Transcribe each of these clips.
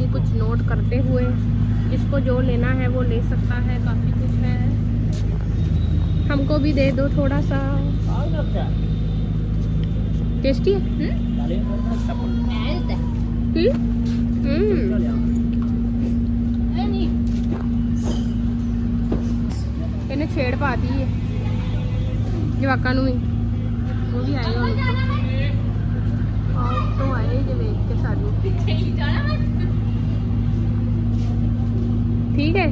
कुछ नोट करते हुए जिसको जो लेना है वो ले सकता है काफ़ी कुछ है हमको भी दे दो थोड़ा सा टेस्टी है हम्म? हम्म ਇਹਨੇ ਛੇੜ ਪਾਤੀ ਹੈ ਜਵਾਕਾਂ ਨੂੰ ਵੀ ਉਹ ਵੀ ਆਏ ਹੁਣ ਆਹ ਤੋਂ ਆਏ ਜੇ ਠੀਕ ਹੈ?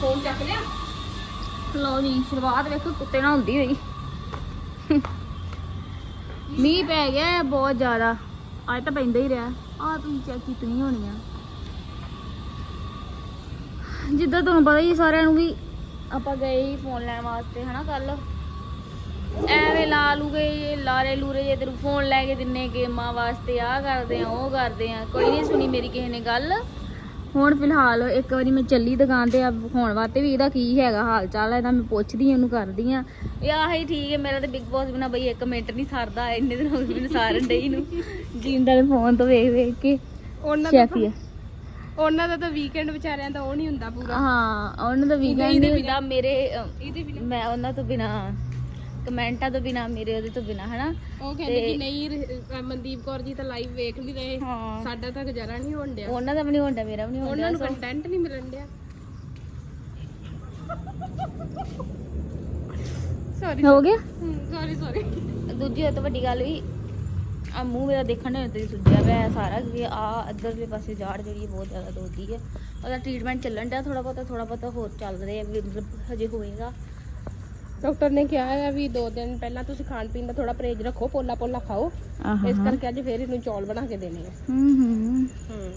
ਫੋਨ ਚੱਕ ਲਿਆ? ਲਓ ਜੀ ਸ਼ੁਰੂਆਤ ਵੇਖੋ ਕੁੱਤੇ ਨਾਲ ਹੁੰਦੀ ਹੋਈ। ਮੀਂਹ ਪੈ ਗਿਆ ਬਹੁਤ ਜ਼ਿਆਦਾ। ਅੱਜ ਤਾਂ ਪੈਂਦਾ ਹੀ ਰਿਹਾ। ਆ ਤੁਸੀਂ ਚੈੱਕ ਕੀਤੀਆਂ ਹੋਣੀਆਂ। ਜਿੱਦਾਂ ਤੁਹਾਨੂੰ ਪਤਾ ਹੀ ਸਾਰਿਆਂ ਨੂੰ ਵੀ ਆਪਾਂ ਗਏ ਹੀ ਫੋਨ ਲੈਣ ਵਾਸਤੇ ਹਨਾ ਕੱਲ ਐਵੇਂ ਲਾ ਲੂ ਗਏ ਲਾਰੇ ਲੂਰੇ ਜੇ ਤੈਨੂੰ ਫੋਨ ਲੈ ਕੇ ਦਿੰਨੇ ਗੇਮਾਂ ਵਾਸਤੇ ਆ ਕਰਦੇ ਆ ਉਹ ਕਰਦੇ ਆ। ਕੋਈ ਨਹੀਂ ਸੁਣੀ ਮੇਰੀ ਕਿਸੇ ਨੇ ਗੱਲ। ਹੁਣ ਫਿਲਹਾਲ ਇੱਕ ਵਾਰੀ ਮੈਂ ਚੱਲੀ ਦੁਕਾਨ ਤੇ ਆ ਵਿਖਾਉਣ ਵਾਸਤੇ ਵੀ ਇਹਦਾ ਕੀ ਹੈਗਾ ਹਾਲ ਚਾਲ ਇਹਦਾ ਮੈਂ ਪੁੱਛਦੀ ਹਾਂ ਉਹਨੂੰ ਕਰਦੀ ਆ ਇਹ ਆਹੀ ਠੀਕ ਹੈ ਮੇਰਾ ਤੇ ਬਿਗ ਬੌਸ ਬਿਨਾ ਬਈ ਇੱਕ ਮਿੰਟ ਨਹੀਂ ਸਰਦਾ ਇੰਨੇ ਦਿਨ ਹੋ ਗਏ ਮੈਨੂੰ ਸਾਰਨ ਡਈ ਨੂੰ। ਜਿੰਦਾ ਦੇ ਫੋਨ ਤੋਂ ਵੇਖ ਵੇਖ ਕੇ ਉਹਨਾਂ ਦਾ ਸ਼ੈਫੀ ਆ। ਉਹਨਾਂ ਦਾ ਤਾਂ ਵੀਕਐਂਡ ਵਿਚਾਰਿਆਂ ਦਾ ਉਹ ਨਹੀਂ ਹੁੰਦਾ ਪੂਰਾ। ਹਾਂ ਉਹਨਾਂ ਦਾ ਵੀਕਐਂਡ ਨਹੀਂ ਹੁੰਦਾ ਮੇਰੇ ਮੈਂ ਉਹਨਾਂ ਤੋਂ ਬਿਨਾ ਕਮੈਂਟਾਂ ਤੋਂ ਬਿਨਾ ਮੇਰੇ ਉਹਦੇ ਤੋਂ ਬਿਨਾ ਹਨਾ? ਉਹ ਕਹਿੰਦੇ ਕਿ ਨਹੀਂ ਰ- ਮਨਦੀਪ ਕੌਰ ਜੀ ਤਾਂ ਲਾਈਵ ਵੇਖ ਨਹੀਂ ਰਹੇ। ਹਾਂ। ਸਾਡਾ ਤਾਂ ਗੁਜ਼ਾਰਾ ਨਹੀਂ ਹੋਣ ਡਿਆ। ਉਹਨਾਂ ਦਾ ਵੀ ਨਹੀਂ ਹੁੰਦਾ ਮੇਰਾ ਵੀ ਨਹੀਂ ਉਹਨਾਂ ਨੂੰ ਹੁੰਦਾ ਕੰਟੈਂਟ ਨਹੀਂ ਮਿਲਣ ਡਿਆ। ਸੌਰੀ ਹੋ ਗਿਆ? ਸੌਰੀ ਸੌਰੀ ਦੂਜੀ ਉਹ ਤੋਂ ਵੱਡੀ ਗੱਲ ਵੀ ਆ ਮੂੰਹ ਮੇਰਾ ਦੇਖਣ ਨੂੰ ਤੇ ਸੁੱਜਿਆ ਪਿਆ ਹੈ ਸਾਰਾ ਕਿ ਆ ਇੱਧਰਲੇ ਪਾਸੇ ਜਾੜ ਜਿਹੜੀ ਹੈ ਬਹੁਤ ਜ਼ਿਆਦਾ ਦੋਦੀ ਹੈ। ਉਹਦਾ ਟ੍ਰੀਟਮੈਂਟ ਚੱਲਣ ਡਿਆ ਥੋੜਾ ਬਹੁਤਾ ਥੋੜਾ ਬਹੁਤਾ ਹੋਰ ਚੱਲ ਰਿਹਾ ਵੀ ਮਤਲਬ ਹਜੇ ਹੋਏਗਾ। ਡਾਕਟਰ ਨੇ ਕਿਹਾ ਹੈ ਵੀ ਦੋ ਦਿਨ ਪਹਿਲਾਂ ਤੁਸੀਂ ਖਾਣ ਪੀਣ ਦਾ ਥੋੜਾ ਪਰਹੇਜ਼ ਰੱਖੋ ਪੋਲਾ ਪੋਲਾ ਖਾਓ। ਇਸ ਕਰਕੇ ਅੱਜ ਫੇਰ ਇਹਨੂੰ ਚੌਲ ਬਣਾ ਕੇ ਦੇਣੇ ਆ। ਹੂੰ ਹੂੰ। ਹੂੰ।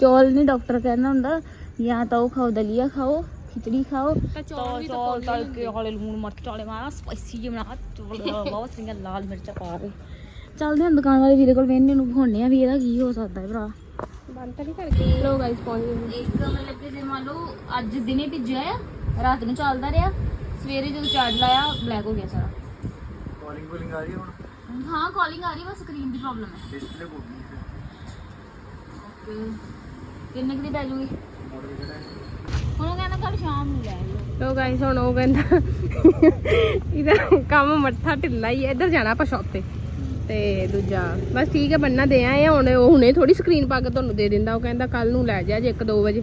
ਚੌਲ ਨਹੀਂ ਡਾਕਟਰ ਕਹਿੰਦਾ ਹੁੰਦਾ ਜਾਂ ਤਾਂ ਉਹ ਖਾਓ ਦਲੀਆ ਖਾਓ ਖਿਚੜੀ ਖਾਓ। ਤਾਂ ਚੌਲ ਵੀ ਤਾਂ ਚੌਲ ਤਲ ਕੇ ਵਾਲੇ ਲੂਣ ਮਿਰਚ ਵਾਲੇ ਮਾਰਾ ਸਪਾਈਸੀ ਜਿਹਾ ਬਣਾ ਚੌਲ ਬਹੁਤ ਸਾਰੀਆਂ ਲਾਲ ਮਿਰਚਾਂ ਪਾ ਕੇ। ਚੱਲਦੇ ਹਾਂ ਦੁਕਾਨ ਵਾਲੇ ਵੀਰੇ ਕੋਲ ਵੇਖਣੇ ਨੂੰ ਵਿਖਾਉਣੇ ਆ ਵੀ ਇਹਦਾ ਕੀ ਹੋ ਸਕਦਾ ਹੈ ਭਰਾ। ਬੰਦ ਤਾਂ ਨਹੀਂ ਕਰਕੇ। ਲੋ ਗਾਇਸ ਪਹੁੰਚ ਗਏ। ਇੱਕ ਮਤਲਬ ਕਿ ਜੇ ਮੰਨ ਲਓ ਅੱਜ ਦਿਨੇ ਭਿੱਜਿਆ ਆ ਰਾਤ ਨੂੰ ਚੱਲਦਾ ਰਿਹਾ। ਸਵੇਰੇ ਜਦੋਂ ਚਾਰਜ ਲਾਇਆ ਬਲੈਕ ਹੋ ਗਿਆ ਸਾਰਾ। ਕਾਲਿੰਗ ਕੋਲਿੰਗ ਆ ਰਹੀ ਹੈ ਹੁਣ? ਹਾਂ ਕਾਲਿੰਗ ਆ ਰਹੀ ਬਸ ਸਕਰੀਨ ਦੀ ਪ੍ਰੋਬਲਮ ਹੈ। ਡਿਸਪਲੇ ਹੋ। ਗਈ ਓਕੇ। ਕਿੰਨੇ ਕੁ ਦੀ ਪੈ ਜੂਗੀ? ਮਾਡਲ ਕਿਹੜਾ ਹੈ? ਹੁਣ ਉਹ ਕਹਿੰਦਾ ਕੱਲ ਸ਼ਾਮ ਨੂੰ ਲੈ ਲਓ ਲੋ ਗਾਇਸ ਹੁਣ ਉਹ ਕਹਿੰਦਾ ਇਹਦਾ ਕੰਮ ਮੱਠਾ ਢਿੱਲਾ ਹੀ ਹੈ। ਇੱਧਰ ਜਾਣਾ ਆਪਾਂ ਸ਼ਾਪ ਤੇ। ਤੇ ਦੂਜਾ ਬਸ ਠੀਕ ਹੈ ਬੰਨਾ ਦੇ ਆਏ ਆ। ਹੁਣ ਉਹ ਹੁਣੇ ਥੋੜੀ ਸਕਰੀਨ ਪਾ ਕੇ ਤੁਹਾਨੂੰ ਦੇ ਦਿੰਦਾ। ਉਹ ਕਹਿੰਦਾ ਕੱਲ ਨੂੰ ਲੈ ਜਾ ਜੇ 1-2 ਵਜੇ।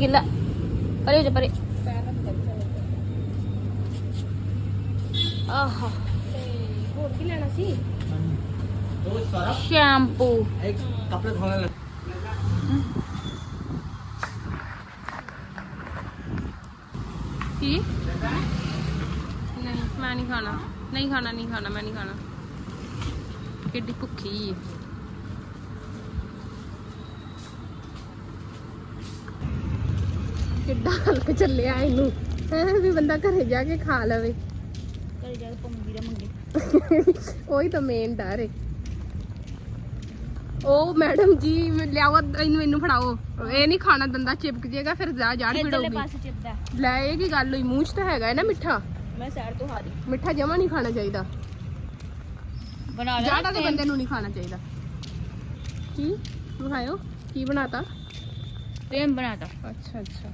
ಇಲ್ಲ ಪರಿ ಹೋಜ ಪರಿ ਆਹਾ ਹੋਰ ਕੀ ਲੈਣਾ ਸੀ ਸ਼ੈਂਪੂ ਇੱਕ ਕੱਪੜੇ ਧੋਣ ਲੱਗ ਕੀ ਨਹੀਂ ਮੈਂ ਨਹੀਂ ਖਾਣਾ ਨਹੀਂ ਖਾਣਾ ਨਹੀਂ ਖਾਣਾ ਮੈਂ ਨਹੀਂ ਖਾਣਾ ਕਿੱਡੀ ਭੁੱਖੀ ਕਿੱਡਾ ਹਲਕ ਚੱਲਿਆ ਇਹਨੂੰ। ਹੈ ਵੀ ਬੰਦਾ ਘਰੇ ਜਾ ਕੇ ਖਾ ਲਵੇ। ਘਰੇ ਜਾ ਪੰਗੀ ਦਾ ਮੰਗੇ। ਉਹੀ ਤਾਂ ਮੇਨ ਡਰ ਉਹ ਮੈਡਮ ਜੀ ਲਿਆਓ ਇਹਨੂੰ ਇਹਨੂੰ ਫੜਾਓ। ਇਹ ਨਹੀਂ ਖਾਣਾ ਦੰਦਾ ਚਿਪਕ ਜੇਗਾ ਫਿਰ ਜਾ ਜਾੜ ਪੜੋਗੀ ਲੈ ਇਹ ਕੀ ਗੱਲ ਹੋਈ? ਮੂੰਹ 'ਚ ਤਾਂ ਹੈਗਾ ਨਾ ਮਿੱਠਾ। ਮੈਂ ਸਾਈਡ ਤੋਂ ਹਾਰੀ ਮਿੱਠਾ ਜਮਾ ਨਹੀਂ ਖਾਣਾ ਚਾਹੀਦਾ। ਬਣਾ ਲੈ ਜਾੜਾ ਦੇ ਬੰਦੇ ਨੂੰ ਨਹੀਂ ਖਾਣਾ ਚਾਹੀਦਾ। ਕੀ? ਵਿਖਾਇਓ। ਕੀ ਬਣਾਤਾ? ਟੇਮ ਬਣਾਤਾ। ਅੱਛਾ ਅੱਛਾ।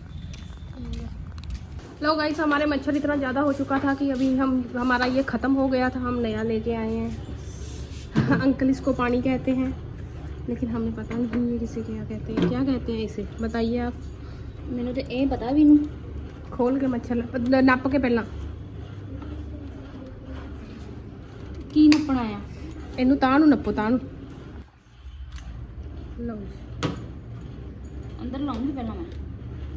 लो गाइस हमारे मच्छर इतना ज़्यादा हो चुका था कि अभी हम हमारा ये ख़त्म हो गया था हम नया लेके आए हैं अंकल इसको पानी कहते हैं लेकिन हमें पता नहीं ये किसे क्या कहते हैं क्या कहते हैं इसे बताइए आप मैंने तो ए पता भी नहीं खोल के मच्छर ल- नप के पहला की नपना आया ਇਹਨੂੰ ਤਾਂ ਨੂੰ ਨੱਪੋ ਤਾਂ ਨੂੰ ਲਓ ਜੀ। अंदर लाऊंगी पहला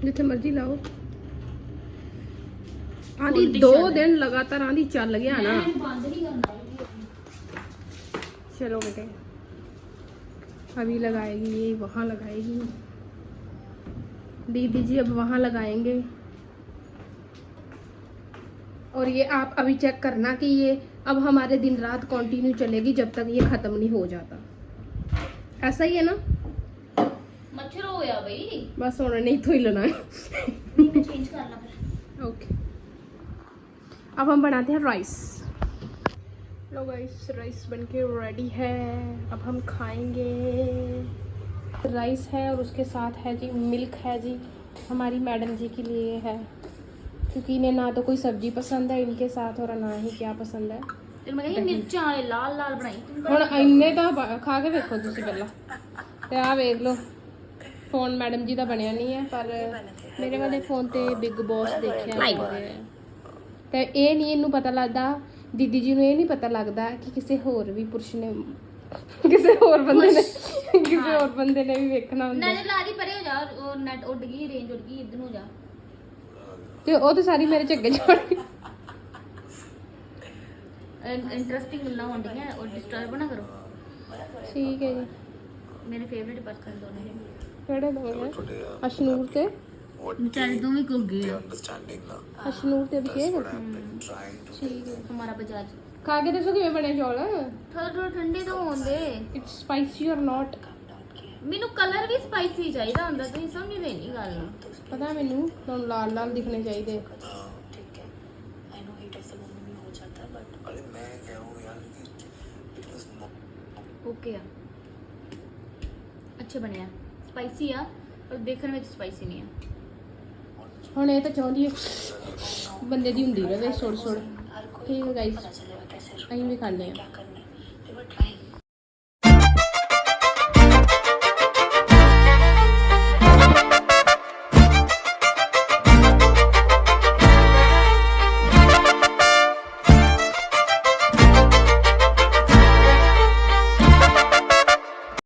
जिथे मर्ज़ी लाओ। आंधी दो दिन लगातार आंधी चल गया ना। चलो बेटे। अभी लगाएगी ये वहाँ लगाएगी। दीदी जी अब वहाँ लगाएँगे। और ये आप अभी चेक करना कि ये अब हमारे दिन रात कंटिन्यू चलेगी जब तक ये ख़त्म नहीं हो जाता। ऐसा ही है ना? ਮੱਛਰ ਹੋ ਗਿਆ ਬਈ बस उन्होंने नहीं तो ही लेना है ਮੈਂ ਚੇਂਜ ਕਰਨਾ ਫਿਰ ओके अब हम बनाते हैं राइस लो गाइस राइस बनके रेडी है अब हम खाएंगे राइस है और उसके साथ है जी मिल्क है जी हमारी मैडम जी के लिए है क्योंकि इन्हें ना तो कोई सब्जी पसंद है इनके साथ और ना ही क्या पसंद है ਤੇ ਮੈਂ ਕਿਹਾ ਮਿਰਚਾਂ ਵਾਲੇ ਲਾਲ ਲਾਲ ਬਣਾਈ ਤੂੰ ਹੁਣ ਇੰਨੇ ਤਾਂ ਬ- ਖਾ ਕੇ ਵੇਖੋ ਤੁਸੀਂ ਪਹਿਲਾਂ ਤੇ ਆਹ ਵੇਖ ਲਓ ਫੋਨ ਮੈਡਮ ਜੀ ਦਾ ਬਣਿਆ ਨਹੀਂ ਹੈ ਪਰ ਮੇਰੇ ਵਾਲੇ ਫੋਨ ਤੇ ਬਿਗ ਬੌਸ ਦੇਖਿਆ ਹੋਇਆ ਹੈ। ਤੇ ਇਹ ਨਹੀਂ ਇਹਨੂੰ ਪਤਾ ਲੱਗਦਾ ਦੀਦੀ ਜੀ ਨੂੰ ਇਹ ਨਹੀਂ ਪਤਾ ਲੱਗਦਾ ਕਿ ਕਿਸੇ ਹੋਰ ਵੀ ਪੁਰਸ਼ ਨੇ ਕਿਸੇ ਹੋਰ ਬੰਦੇ ਨੇ ਕਿਸੇ ਹੋਰ ਬੰਦੇ ਨੇ ਵੀ ਵੇਖਣਾ ਹੁੰਦਾ। ਨਜ਼ਰ ਲਾ ਦੀ ਪਰੇ ਹੋ ਜਾ ਉਹ ਨੈਟ ਉੱਡ ਗਈ ਰੇਂਜ ਉੱਡ ਗਈ ਇੱਧਰ ਨੂੰ ਜਾ। ਤੇ ਉਹ ਤੇ ਸਾਰੀ ਮੇਰੇ ਝੱਗੇ ਛੋੜ ਗਈ। ਇੰਟਰਸਟਿੰਗ ਗੱਲਾਂ ਹੁੰਦੀਆਂ ਉਹ ਡਿਸਟਰਬ ਨਾ ਕਰੋ। ਠੀਕ ਹੈ ਜੀ। ਮੇਰੇ ਫੇਵਰਿਟ ਪਰਸਨ ਦੋਨੇ ਨੇ। ਕਿਹੜੇ ਦੋਗੇ ਅਸ਼ਨੂਰ ਤੇ? ਵਿਚਾਰੇ ਦੋਵੇਂ ਕੋ ਗਏ ਅਸ਼ਨੂਰ ਤੇ ਵੀ ਗਏ ਠੀਕ ਹੈ ਹਮਾਰਾ ਬਜਾਜ। ਖਾ ਕੇ ਦੱਸੋ ਕਿਵੇਂ ਬਣੇ ਚੌਲ? ਥੋੜਾ ਥੋੜਾ ਠੰਡੇ ਤਾਂ ਹੁੰਦੇ ਇਟਸ ਸਪਾਈਸੀ অর ਨਾਟ ਮੈਨੂੰ ਕਲਰ ਵੀ ਸਪਾਈਸੀ ਚਾਹੀਦਾ ਹੁੰਦਾ ਤੁਸੀਂ ਸਮਝਦੇ ਨਹੀਂ ਗੱਲ। ਨੂੰ ਪਤਾ ਮੈਨੂੰ ਤੁਹਾਨੂੰ ਲਾਲ ਲਾਲ ਦਿਖਣੇ ਚਾਹੀਦੇ। ਠੀਕ ਹੈ I know heat of the moment ਵੀ ਹੋ ਜਾਂਦਾ ਬਟ ਅਰੇ ਮੈਂ ਕਿਹਾ ਉਹ ਯਾਰ ਇਟ ਵਾਸ ਓਕੇ ਆ। ਅੱਛੇ ਬਣਿਆ। ਸਪਾਈਸੀ ਆ ਪਰ ਦੇਖਣ ਵਿੱਚ ਸਪਾਈਸੀ ਨਹੀਂ ਆ। ਹੁਣ ਇਹ ਤਾਂ ਚਾਹੁੰਦੀ ਹੈ ਬੰਦੇ ਦੀ ਹੁੰਦੀ ਰਵੇ ਸੁੜ ਸੁੜ ਠੀਕ ਹੈ ਗਾਈਸ ਅਸੀਂ ਵੀ ਖਾਂਦੇ ਆ।